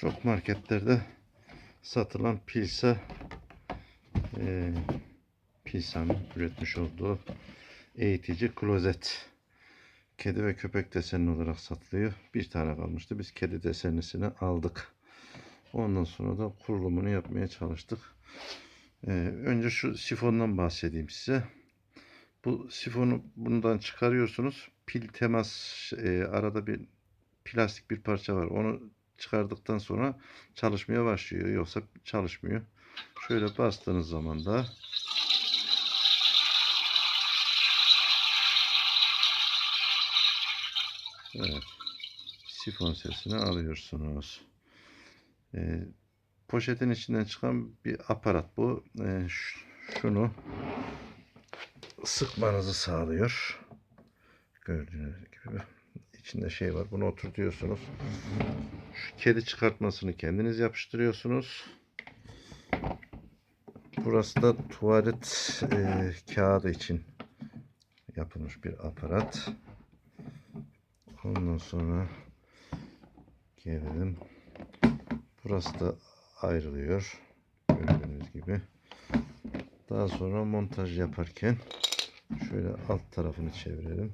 Şok marketlerde satılan Pilsa e, Pilsa'nın üretmiş olduğu eğitici klozet. Kedi ve köpek desenli olarak satılıyor. Bir tane kalmıştı. Biz kedi desenlisini aldık. Ondan sonra da kurulumunu yapmaya çalıştık. Ee, önce şu sifondan bahsedeyim size. Bu sifonu bundan çıkarıyorsunuz. Pil temas e, arada bir plastik bir parça var. Onu çıkardıktan sonra çalışmaya başlıyor. Yoksa çalışmıyor. Şöyle bastığınız zaman da Evet. Sifon sesini alıyorsunuz. Ee, poşetin içinden çıkan bir aparat bu. Ee, şunu sıkmanızı sağlıyor. Gördüğünüz gibi içinde şey var. Bunu oturtuyorsunuz. Şu kedi çıkartmasını kendiniz yapıştırıyorsunuz. Burası da tuvalet e, kağıdı için yapılmış bir aparat. Ondan sonra gelelim. Burası da ayrılıyor. Gördüğünüz gibi. Daha sonra montaj yaparken şöyle alt tarafını çevirelim.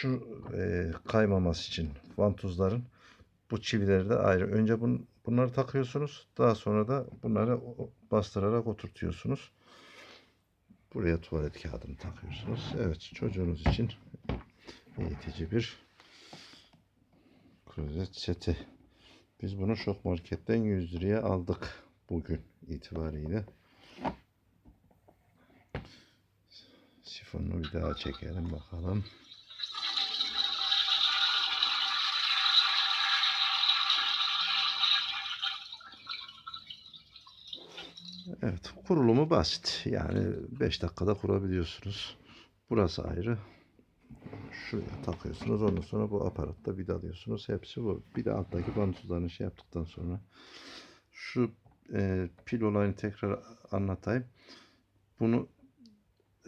Şu e, kaymaması için vantuzların bu çivileri de ayrı. Önce bun, bunları takıyorsunuz. Daha sonra da bunları bastırarak oturtuyorsunuz. Buraya tuvalet kağıdını takıyorsunuz. Evet çocuğunuz için eğitici bir klozet seti. Biz bunu şok marketten 100 liraya aldık bugün itibariyle. Sifonunu bir daha çekelim bakalım. Evet, kurulumu basit. Yani 5 dakikada kurabiliyorsunuz. Burası ayrı. Şuraya takıyorsunuz. Ondan sonra bu aparatta vidalıyorsunuz. Hepsi bu. Bir de alttaki bantuzlarını şey yaptıktan sonra şu e, pil olayını tekrar anlatayım. Bunu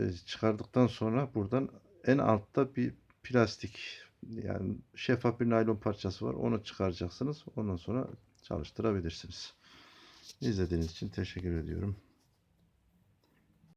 e, çıkardıktan sonra buradan en altta bir plastik yani şeffaf bir naylon parçası var. Onu çıkaracaksınız. Ondan sonra çalıştırabilirsiniz. İzlediğiniz için teşekkür ediyorum.